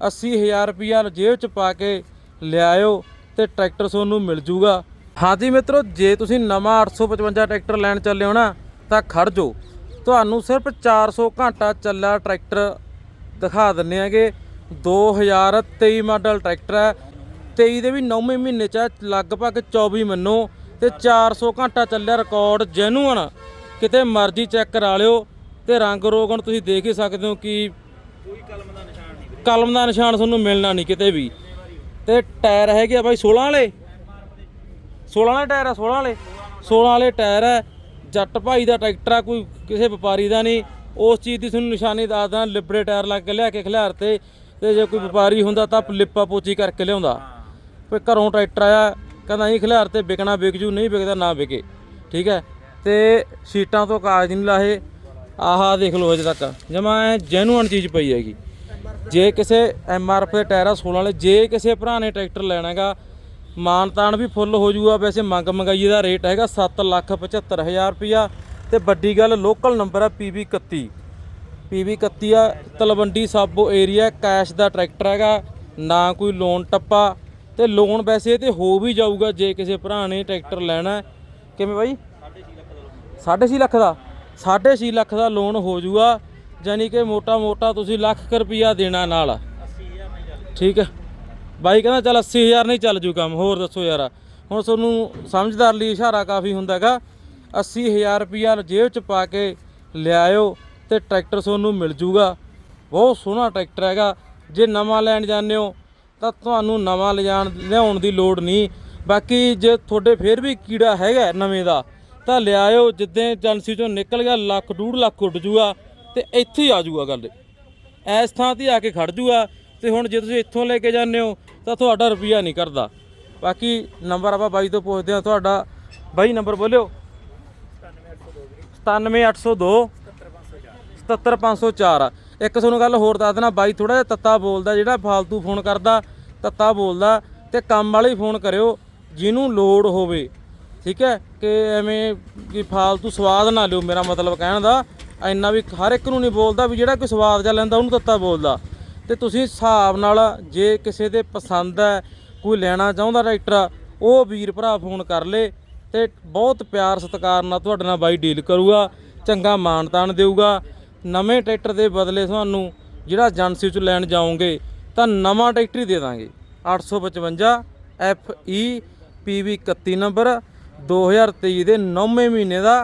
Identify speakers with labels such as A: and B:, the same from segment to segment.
A: 80000 ਰੁਪਿਆ ਜੇਬ 'ਚ ਪਾ ਕੇ ਲਿਆਇਓ ਤੇ ਟਰੈਕਟਰ ਤੁਹਾਨੂੰ ਮਿਲ ਜੂਗਾ। ਹਾਂਜੀ ਮਿੱਤਰੋ ਜੇ ਤੁਸੀਂ ਨਵਾਂ 855 ਟਰੈਕਟਰ ਲੈਣ ਚੱਲੇ ਹੋ ਨਾ ਤਾਂ ਖੜ ਜਾਓ। ਤੁਹਾਨੂੰ ਸਿਰਫ 400 ਘੰਟਾ ਚੱਲਿਆ ਟਰੈਕਟਰ ਦਿਖਾ ਦਿੰਨੇ ਆਗੇ 2023 ਮਾਡਲ ਟਰੈਕਟਰ ਹੈ। 23 ਦੇ ਵੀ 9ਵੇਂ ਮਹੀਨੇ ਚ ਹੈ, ਲਗਭਗ 24 ਮੰਨੋ ਤੇ 400 ਘੰਟਾ ਚੱਲਿਆ ਰਿਕਾਰਡ ਜੈਨੂਅਨ ਕਿਤੇ ਮਰਜ਼ੀ ਚੈੱਕ ਕਰਾ ਲਿਓ ਤੇ ਰੰਗ ਰੋਗਨ ਤੁਸੀਂ ਦੇਖ ਹੀ ਸਕਦੇ ਹੋ ਕਿ
B: ਕੋਈ ਕਲਮ ਦਾ ਨਿਸ਼ਾਨ
A: ਕਲਮ ਦਾ ਨਿਸ਼ਾਨ ਤੁਹਾਨੂੰ ਮਿਲਣਾ ਨਹੀਂ ਕਿਤੇ ਵੀ। ਤੇ ਟਾਇਰ ਹੈਗੇ ਆ ਬਾਈ 16 ਵਾਲੇ। 16 ਵਾਲੇ ਟਾਇਰ ਆ 16 ਵਾਲੇ। 16 ਵਾਲੇ ਟਾਇਰ ਹੈ ਜੱਟ ਭਾਈ ਦਾ ਟਰੈਕਟਰ ਆ, ਕੋਈ ਕਿਸੇ ਵਪਾਰੀ ਦਾ ਨਹੀਂ। ਉਸ ਚੀਜ਼ ਦੀ ਤੁਹਾਨੂੰ ਨਿਸ਼ਾਨੀ ਦੱਸਦਾ ਲਿਬੜੇ ਟਾਇਰ ਲੱਗ ਕੇ ਲਿਆ ਕੇ ਖਿਲਾਰ ਤੇ। ਤੇ ਜੇ ਕੋਈ ਵਪਾਰੀ ਹੁੰਦਾ ਤਾਂ ਲਿਪਾ ਪੋਚੀ ਕਰਕੇ ਲਿਆਉਂਦਾ। ਕੋਈ ਘਰੋਂ ਟਰੈਕਟਰ ਆਇਆ, ਕਹਿੰਦਾ ਅਸੀਂ ਖਿਲਾਰ ਤੇ ਵਿਕਣਾ ਵਿਕ ਜੂ, ਨਹੀਂ ਵਿਕਦਾ ਨਾ ਵਿਕੇ। ਠੀਕ ਹੈ। ਤੇ ਸੀਟਾਂ ਤੋਂ ਕਾਗਜ਼ ਨਹੀਂ ਲਾਹੇ। ਆਹਾ ਦੇਖ ਲਓ ਅਜੇ ਤੱਕ। ਜਮਾ ਜੈਨੂਅਨ ਚੀਜ਼ ਪਈ ਹੈਗੀ। ਜੇ ਕਿਸੇ ਐਮ ਆਰ ਐਫ ਦੇ ਟਾਇਰ ਆ 16 ਵਾਲੇ, ਜੇ ਕਿਸੇ ਭਰਾ ਨੇ ਟਰੈਕਟਰ ਲੈਣਾਗਾ ਮਾਨਤਾਨ ਵੀ ਫੁੱਲ ਹੋ ਜੂਗਾ, ਵੈਸੇ ਮੰਗ ਮੰਗਾਈ ਦਾ ਰੇਟ ਹੈਗਾ 775000 ਰੁਪਿਆ ਤੇ ਵੱਡੀ ਗੱਲ ਲੋਕਲ ਨੰਬਰ ਆ PB 31 PB 31 ਆ ਤਲਵੰਡੀ ਸਾਬੋ ਏਰੀਆ ਕੈਸ਼ ਦਾ ਟਰੈਕਟਰ ਹੈਗਾ, ਨਾ ਕੋਈ ਲੋਨ ਟੱਪਾ। ਤੇ ਲੋਨ ਵੈਸੇ ਤੇ ਹੋ ਵੀ ਜਾਊਗਾ ਜੇ ਕਿਸੇ ਭਰਾ ਨੇ ਟਰੈਕਟਰ ਲੈਣਾ। ਕਿਵੇਂ ਬਾਈ? 6.5 ਲੱਖ ਦਾ 6.5 ਲੱਖ ਦਾ ਲੋਨ ਹੋ ਜੂਗਾ। ਯਾਨੀ ਕਿ ਮੋਟਾ ਮੋਟਾ ਤੁਸੀਂ ਲੱਖ ਕੁ ਰੁਪਈਆ ਦੇਣਾ ਨਾਲ।
B: 80000 ਨਹੀਂ
A: ਠੀਕ ਹੈ। ਬਾਈ ਕਹਿੰਦਾ ਚੱਲ 80000 ਨਹੀਂ ਚੱਲ ਜੂ ਕੰਮ, ਹੋਰ ਦੱਸੋ ਯਾਰ। ਹੁਣ ਤੁਹਾਨੂੰ ਸਮਝਦਾਰ ਲਈ ਇਸ਼ਾਰਾ ਕਾਫੀ ਹੁੰਦਾ ਹੈਗਾ। 80000 ਰੁਪਈਆ ਜੇਬ 'ਚ ਪਾ ਕੇ ਲਿਆਇਓ ਤੇ ਟਰੈਕਟਰ ਤੁਹਾਨੂੰ ਮਿਲ ਜੂਗਾ। ਬਹੁਤ ਸੋਹਣਾ ਟਰੈਕਟਰ ਹੈਗਾ। ਜੇ ਨਵਾਂ ਲੈਣ ਜਾਂਦੇ ਹੋ ਤਾਂ ਤੁਹਾਨੂੰ ਨਵਾਂ ਲਿਜਾਣ, ਲਿਆਉਣ ਦੀ ਲੋੜ ਨਹੀਂ। ਬਾਕੀ ਜੇ ਤੁਹਾਡੇ ਫੇਰ ਵੀ ਕੀੜਾ ਹੈਗਾ ਨਵੇਂ ਦਾ, ਤਾਂ ਲਿਆਇਓ। ਜਿੱਦਾਂ ਏਜੰਸੀ ਚੋਂ ਨਿਕਲ ਗਿਆ, ਲੱਖ, ਡੂਢ ਲੱਖ ਉੱਡ ਜੂਗਾ। ਤੇ ਇੱਥੇ ਹੀ ਆ ਜੂਗਾ ਗੱਲ। ਇਸ ਥਾਂ ਤੇ ਆ ਕੇ ਖੜ ਜੂਗਾ ਤੇ ਹੁਣ ਜੇ ਤੁਸੀਂ ਇੱਥੋਂ ਲੈ ਕੇ ਜਾਂਦੇ ਹੋ ਤਾਂ ਤੁਹਾਡਾ ਰੁਪਈਆ ਨਹੀਂ ਕਰਦਾ। ਬਾਕੀ ਨੰਬਰ ਆਪਾਂ ਬਾਈ ਤੋਂ ਪੁੱਛਦੇ ਆ ਤੁਹਾਡਾ ਬਾਈ ਨੰਬਰ ਬੋਲਿਓ। 97802 77504 ਆ। ਇੱਕ ਤੁਹਾਨੂੰ ਗੱਲ ਹੋਰ ਦੱਸ ਦੇਣਾ ਬਾਈ ਥੋੜਾ ਜਿਹਾ ਤੱਤਾ ਬੋਲਦਾ, ਜਿਹੜਾ ਫਾਲਤੂ ਫੋਨ ਕਰਦਾ, ਤੱਤਾ ਬੋਲਦਾ ਤੇ ਕੰਮ ਵਾਲੇ ਫੋਨ ਕਰਿਓ, ਜਿਹਨੂੰ ਲੋੜ ਹੋਵੇ। ਠੀਕ ਹੈ, ਕਿ ਐਵੇਂ ਕਿ ਫਾਲਤੂ ਸਵਾਦ ਨਾ ਲਿਓ, ਮੇਰਾ ਮਤਲਬ ਕਹਿਣ ਦਾ। ਇੰਨਾ ਵੀ ਹਰ ਇੱਕ ਨੂੰ ਨਹੀਂ ਬੋਲਦਾ ਵੀ ਜਿਹੜਾ ਕੋਈ ਸਵਾਦ ਜਾ ਲੈਂਦਾ ਉਹਨੂੰ ਤੱਤਾ ਬੋਲਦਾ। ਤੇ ਤੁਸੀਂ ਹਿਸਾਬ ਨਾਲ ਜੇ ਕਿਸੇ ਦੇ ਪਸੰਦ ਹੈ, ਕੋਈ ਲੈਣਾ ਚਾਹੁੰਦਾ ਟਰੈਕਟਰ ਉਹ ਵੀਰ ਭਰਾ ਫੋਨ ਕਰ ਲੇ ਤੇ ਬਹੁਤ ਪਿਆਰ ਸਤਿਕਾਰ ਨਾਲ ਤੁਹਾਡੇ ਨਾਲ ਬਾਈ ਡੀਲ ਕਰੂਗਾ, ਚੰਗਾ ਮਾਣ ਤਾਣ ਦੇਊਗਾ। ਨਵੇਂ ਟਰੈਕਟਰ ਦੇ ਬਦਲੇ ਤੁਹਾਨੂੰ ਜਿਹੜਾ ਏਜੰਸੀ ਚ ਲੈਣ ਜਾਓਗੇ, ਤਾਂ ਨਵਾਂ ਟਰੈਕਟਰ ਹੀ ਦੇ ਦਾਂਗੇ। 855 FE PV 31 ਨੰਬਰ 2023 ਦੇ 9ਵੇਂ ਮਹੀਨੇ ਦਾ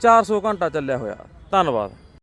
A: 400 ਘੰਟਾ ਚੱਲਿਆ ਹੋਇਆ। ਧੰਨਵਾਦ।